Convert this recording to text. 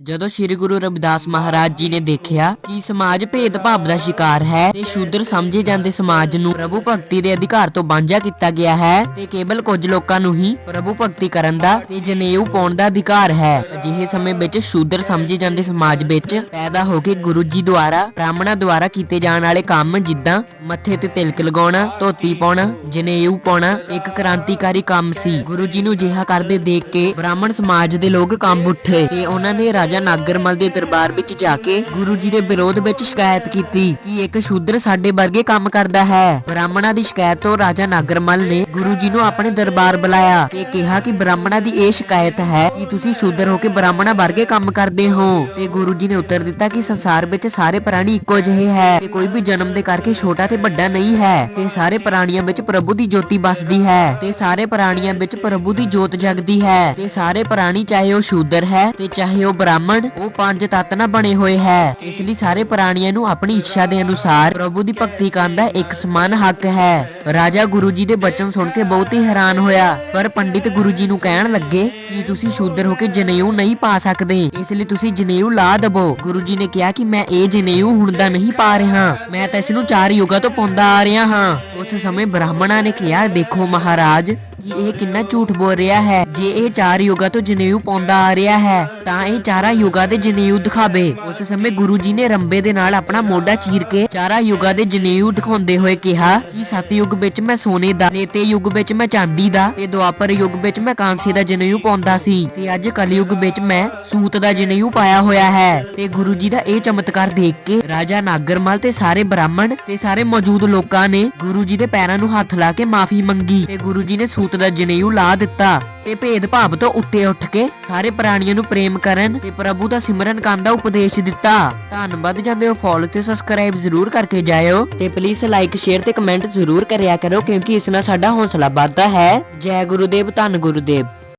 ਜਦੋਂ ਸ੍ਰੀ ਗੁਰੂ ਰਵਿਦਾਸ ਮਹਾਰਾਜ ਜੀ ਨੇ ਦੇਖਿਆ ਕਿ ਸਮਾਜ ਭੇਦਭਾਵ ਦਾ ਸ਼ਿਕਾਰ ਹੈ, ਤੇ ਸ਼ੂਦਰ ਸਮਝੇ ਜਾਂਦੇ ਸਮਾਜ ਨੂੰ ਪ੍ਰਭੂ ਭਗਤੀ ਦੇ ਅਧਿਕਾਰ ਤੋਂ ਵਾਂਝਾ ਕੀਤਾ ਗਿਆ ਹੈ, ਤੇ ਕੇਵਲ ਕੁਝ ਲੋਕਾਂ ਨੂੰ ਹੀ ਪ੍ਰਭੂ ਭਗਤੀ ਕਰਨ ਦਾ ਤੇ ਜਨੇਊ ਪਾਉਣ ਦਾ ਅਧਿਕਾਰ ਹੈ। ਅਜਿਹੇ ਸਮੇਂ ਵਿੱਚ ਸ਼ੂਦਰ ਸਮਝੇ ਜਾਂਦੇ ਸਮਾਜ ਵਿੱਚ ਪੈਦਾ ਹੋ ਕੇ ਗੁਰੂ ਜੀ ਦੁਆਰਾ, ਬ੍ਰਾਹਮਣਾਂ ਦੁਆਰਾ ਕੀਤੇ ਜਾਣ ਵਾਲੇ ਕੰਮ ਜਿੱਦਾਂ ਮੱਥੇ ਤੇ ਤਿਲਕ ਲਗਾਉਣਾ, ਧੋਤੀ ਪਾਉਣਾ, ਜਨੇਊ ਪਾਉਣਾ, ਇੱਕ ਕ੍ਰਾਂਤੀਕਾਰੀ ਕੰਮ ਸੀ। ਗੁਰੂ ਜੀ ਨੂੰ ਅਜਿਹਾ ਕਰਦੇ ਦੇਖ ਕੇ ਬ੍ਰਾਹਮਣ ਸਮਾਜ ਦੇ ਲੋਕ ਕੰਮ ਉੱਠੇ ਤੇ ਉਹਨਾਂ ਨੇ ਰਾਜਾ ਨਾਗਰਮਲ ਦੇ ਦਰਬਾਰ ਵਿੱਚ ਜਾ ਕੇ ਗੁਰੂ ਜੀ ਦੇ ਵਿਰੋਧ ਵਿੱਚ ਸ਼ਿਕਾਇਤ ਕੀਤੀ ਕਿ ਇੱਕ ਸ਼ੂਦਰ ਸਾਡੇ ਵਰਗੇ ਕੰਮ ਕਰਦਾ ਹੈ। ਬ੍ਰਾਹਮਣਾਂ ਦੀ ਸ਼ਿਕਾਇਤ ਤੋਂ ਰਾਜਾ ਨਾਗਰਮਲ ਨੇ ਗੁਰੂ ਜੀ ਨੂੰ ਆਪਣੇ ਦਰਬਾਰ ਬੁਲਾਇਆ ਤੇ ਕਿਹਾ ਕਿ ਬ੍ਰਾਹਮਣਾਂ ਦੀ ਇਹ ਸ਼ਿਕਾਇਤ ਹੈ ਕਿ ਤੁਸੀਂ ਸ਼ੂਦਰ ਹੋ ਕੇ ਬ੍ਰਾਹਮਣਾਂ ਵਰਗੇ ਕੰਮ ਕਰਦੇ ਹੋ। ਤੇ ਗੁਰੂ ਜੀ ਨੇ ਉੱਤਰ ਦਿੱਤਾ ਕਿ ਸੰਸਾਰ ਵਿੱਚ ਸਾਰੇ ਪ੍ਰਾਣੀ ਇੱਕੋ ਜਿਹੇ ਹੈ ਤੇ ਕੋਈ ਵੀ ਜਨਮ ਦੇ ਕਰਕੇ ਛੋਟਾ ਤੇ ਵੱਡਾ ਨਹੀਂ ਹੈ। ਤੇ ਸਾਰੇ ਪ੍ਰਾਣੀਆਂ ਵਿੱਚ ਪ੍ਰਭੂ ਦੀ ਜੋਤੀ ਵਸਦੀ ਹੈ। ਤੇ ਸਾਰੇ ਪ੍ਰਾਣੀਆਂ ਵਿੱਚ ਪ੍ਰਭੂ ਦੀ ਜੋਤ ਜਗਦੀ ਹੈ। ਤੇ ਸਾਰੇ ਪ੍ਰਾਣੀ ਚਾਹੇ ਉਹ ਸ਼ੂਦਰ ਹੈ ਤੇ ਚਾਹੇ ਉਹ ਬ੍ਰਾਹਮਣ ਉਹ ਪੰਜ ਤੱਤ ਨਾਲ ਬਣੇ ਹੋਏ ਹੈ। ਇਸ ਲਈ ਸਾਰੇ ਪ੍ਰਾਣੀਆਂ ਨੂੰ ਆਪਣੀ ਇੱਛਾ ਦੇ ਅਨੁਸਾਰ ਪ੍ਰਭੂ ਦੀ ਭਗਤੀ ਕਰਨ ਦਾ ਇੱਕ ਸਮਾਨ ਹੱਕ ਹੈ। ਰਾਜਾ ਗੁਰੂ ਜੀ ਦੇ ਬਚਨ ਸੁਣ ਕੇ ਬਹੁਤ ਹੀ ਹੈਰਾਨ ਹੋਇਆ। ਪਰ ਪੰਡਿਤ ਗੁਰੂ ਜੀ ਨੂੰ ਕਹਿਣ ਲੱਗੇ ਕਿ ਤੁਸੀਂ ਸ਼ੂਦਰ ਹੋ ਕੇ ਜਨੇਊ ਨਹੀਂ ਪਾ ਸਕਦੇ। ਇਸ ਲਈ ਤੁਸੀਂ ਜਨੇਊ ਲਾ ਦਬੋ ਗੁਰੂ ਜੀ ਨੇ ਕਿਹਾ ਕਿ ਮੈਂ ਇਹ ਜਨੇਊ ਹੁਣ ਦਾ ਨਹੀਂ ਪਾ ਰਿਹਾ। ਮੈਂ ਤਾਂ ਇਸ ਨੂੰ ਚਾਰ ਯੁੱਗਾਂ ਤੋਂ ਪਾਉਂਦਾ ਆ ਰਿਹਾ ਹਾਂ। ਉਸ ਸਮੇਂ ਬ੍ਰਾਹਮਣਾਂ ਨੇ ਕਿਹਾ, ਦੇਖੋ ਮਹਾਰਾਜ ਕਿ ਇਹ ਕਿੰਨਾ ਝੂਠ ਬੋਲ ਰਿਹਾ ਹੈ? ਜੇ ਇਹ ਚਾਰ ਯੁੱਗਾਂ ਤੋਂ ਜਨੇਊ ਪਾਉਂਦਾ ਆ ਰਿਹਾ ਹੈ, ਤਾਂ ਇਹ ਚਾਰਾਂ ਯੁੱਗਾਂ ਦੇ ਜਨੇਊ ਦਿਖਾਵੇ। ਉਸ ਸਮੇਂ ਗੁਰੂ ਜੀ ਨੇ ਰੰਬੇ ਦੇ ਨਾਲ ਆਪਣਾ ਮੋਢਾ ਚੀਰ ਕੇ ਚਾਰਾਂ ਯੁੱਗਾਂ ਦੇ ਜਨੇਊ ਦਿਖਾਉਂਦੇ ਹੋਏ ਕਿਹਾ ਕਿ ਸਤਯੁੱਗ ਵਿੱਚ ਮੈਂ ਸੋਨੇ ਦਾ ਤ੍ਰੇਤੇ ਯੁੱਗ ਵਿੱਚ ਮੈਂ ਚਾਂਦੀ ਦਾ ਤੇ ਦੁਆਪਰ ਯੁੱਗ ਵਿੱਚ ਮੈਂ ਕਾਂਸੇ ਦਾ ਜਨੇਊ ਪਾਉਂਦਾ ਸੀ ਤੇ ਅੱਜ ਕਲਯੁੱਗ ਵਿੱਚ ਮੈਂ ਸੂਤ ਦਾ ਜਨੇਊ ਪਾਇਆ ਹੋਇਆ ਹੈ। ਤੇ ਗੁਰੂ ਜੀ ਦਾ ਇਹ ਚਮਤਕਾਰ ਦੇਖ ਕੇ ਰਾਜਾ ਨਾਗਰਮਲ ਤੇ ਸਾਰੇ ਬ੍ਰਾਹਮਣ ਤੇ ਸਾਰੇ ਮੌਜੂਦ ਲੋਕਾਂ ਨੇ ਗੁਰੂ ਜੀ ਦੇ ਪੈਰਾਂ ਨੂੰ ਹੱਥ ਲਾ ਕੇ ਮਾਫੀ ਮੰਗੀ ਤੇ ਗੁਰੂ ਜੀ ਨੇ ਸੂਤ ਦਾ ਜਨੇਊ ਲਾ ਦਿੱਤਾ ਤੇ ਭੇਦਭਾਵ ਤੋਂ ਉੱਤੇ ਉੱਠ ਕੇ ਸਾਰੇ ਪ੍ਰਾਣੀਆਂ ਨੂੰ ਪ੍ਰੇਮ ਕਰਨ ਤੇ ਪ੍ਰਭੂ ਦਾ ਸਿਮਰਨ ਕਰਨ ਦਾ ਉਪਦੇਸ਼ ਦਿੱਤਾ। ਧੰਨਵਾਦ, ਜਾਂਦੇ ਹੋ ਫੋਲੋ ਤੇ ਸਬਸਕ੍ਰਾਈਬ ਜ਼ਰੂਰ ਕਰਕੇ ਜਾਇਓ ਤੇ ਪਲੀਜ਼ ਲਾਈਕ ਸ਼ੇਅਰ ਤੇ ਕਮੈਂਟ ਜ਼ਰੂਰ ਕਰਿਆ ਕਰੋ ਕਿਉਂਕਿ ਇਸ ਨਾਲ ਸਾਡਾ ਹੌਸਲਾ ਵੱਧਦਾ ਹੈ। ਜੈ ਗੁਰੂਦੇਵ, ਧੰਨ ਗੁਰੂਦੇਵ।